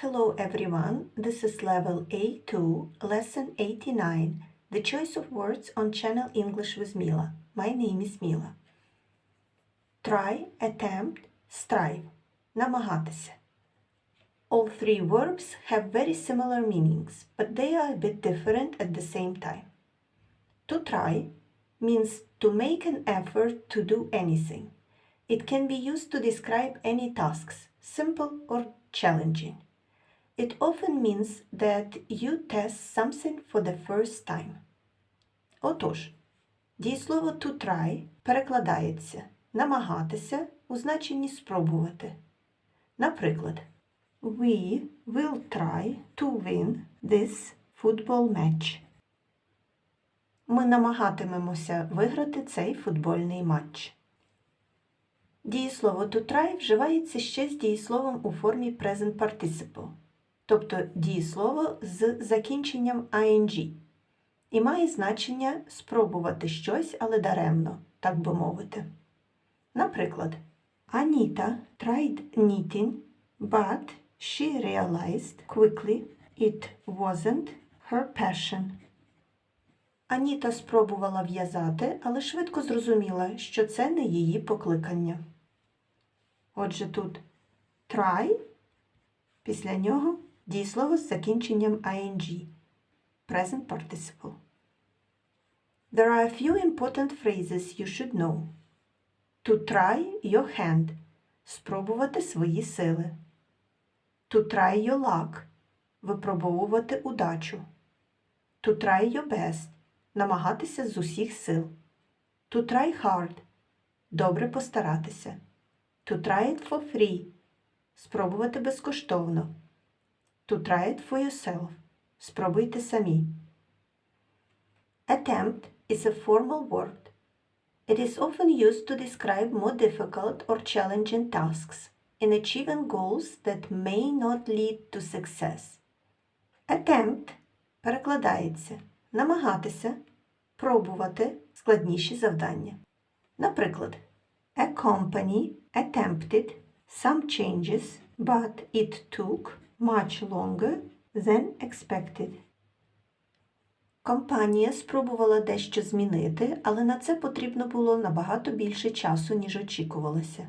Hello everyone, this is level A2, lesson 89, the choice of words on channel English with Mila. My name is Mila. Try, attempt, strive. Намагатися. All three verbs have very similar meanings, but they are a bit different at the same time. To try means to make an effort to do anything. It can be used to describe any tasks, simple or challenging. It often means that you test something for the first time. Отож, дієслово to try перекладається намагатися у значенні спробувати. Наприклад, We will try to win this football match. Ми намагатимемося виграти цей футбольний матч. Дієслово to try вживається ще з дієсловом у формі present participle, тобто дієслово з закінченням ing, і має значення спробувати щось, але даремно, так би мовити. Наприклад, Anita tried knitting, but she realized quickly it wasn't her passion. Аніта спробувала в'язати, але швидко зрозуміла, що це не її покликання. Отже, тут try, після нього дієслово з закінченням ing, present participle. There are a few important phrases you should know. To try your hand – спробувати свої сили. To try your luck – випробовувати удачу. To try your best – намагатися з усіх сил. To try hard – добре постаратися. To try it for free – спробувати безкоштовно. To try it for yourself – спробуйте самі. Attempt is a formal word. It is often used to describe more difficult or challenging tasks in achieving goals that may not lead to success. Attempt перекладається намагатися, пробувати складніші завдання. Наприклад, A company attempted some changes, but it took much longer than expected. Компанія спробувала дещо змінити, але на це потрібно було набагато більше часу, ніж очікувалося.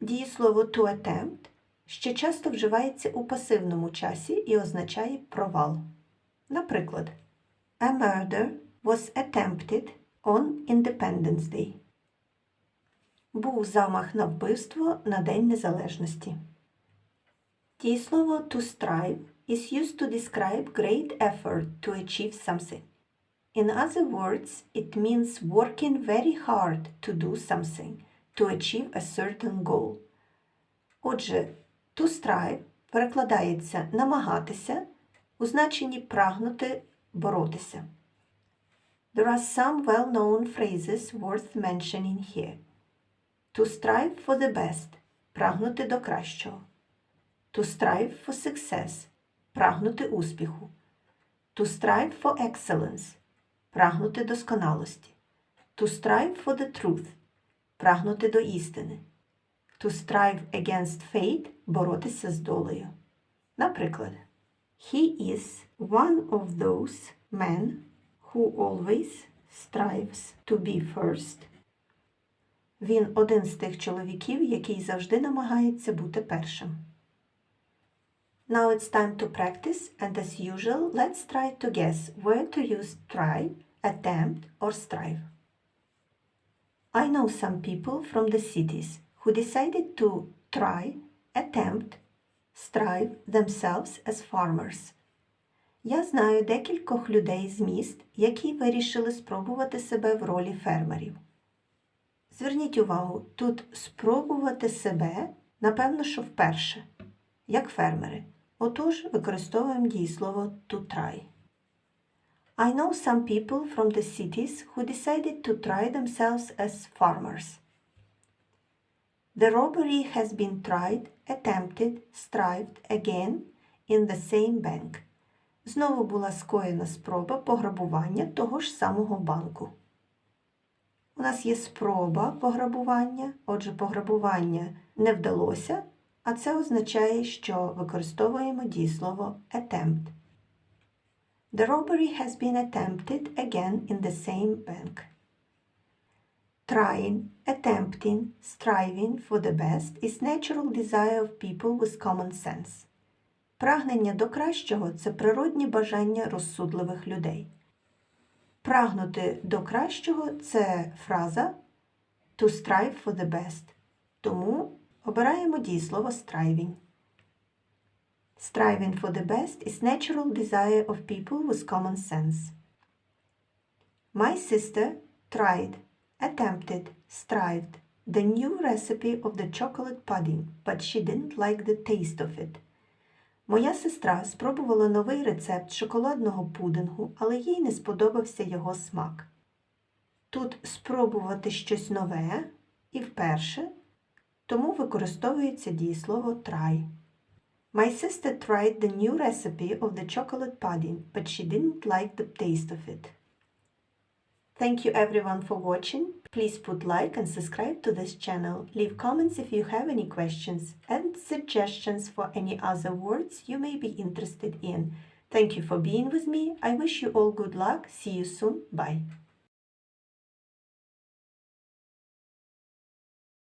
Дієслово to attempt ще часто вживається у пасивному часі і означає провал. Наприклад, A murder was attempted on Independence Day. Був замах на вбивство на День Незалежності. Дієслово to strive is used to describe great effort to achieve something. In other words, it means working very hard to do something, to achieve a certain goal. Отже, to strive перекладається намагатися у значенні прагнути боротися. There are some well-known phrases worth mentioning here. To strive for the best прагнути до кращого. To strive for success прагнути успіху. To strive for excellence прагнути досконалості. To strive for the truth прагнути до істини. To strive against fate боротися з долею. Наприклад, He is one of those men who always strives to be first. Він один з тих чоловіків, який завжди намагається бути першим. Now it's time to practice, and as usual, let's try to guess where to use try, attempt, or strive. I know some people from the cities who decided to try, attempt, strive themselves as farmers. Я знаю декількох людей з міст, які вирішили спробувати себе в ролі фермерів. Зверніть увагу, тут спробувати себе, напевно, що вперше, як фермери. Отож, використовуємо дієслово to try. I know some people from the cities who decided to try themselves as farmers. The robbery has been tried, attempted, strived again in the same bank. Знову була скоєна спроба пограбування того ж самого банку. У нас є спроба пограбування, отже, пограбування не вдалося, а це означає, що використовуємо дієслово attempt. The robbery has been attempted again in the same bank. Trying, attempting, striving for the best is natural desire of people with common sense. Прагнення до кращого це природні бажання розсудливих людей. Прагнути до кращого це фраза to strive for the best. Тому обираємо дієслово striving. Striving for the best is natural desire of people with common sense. My sister tried, attempted, strived the new recipe of the chocolate pudding, but she didn't like the taste of it. Моя сестра спробувала новий рецепт шоколадного пудингу, але їй не сподобався його смак. Тут спробувати щось нове і вперше, тому використовується дієслово try. My sister tried the new recipe of the chocolate pudding, but she didn't like the taste of it. Thank you everyone for watching. Please put like and subscribe to this channel. Leave comments if you have any questions and suggestions for any other words you may be interested in. Thank you for being with me. I wish you all good luck. See you soon. Bye.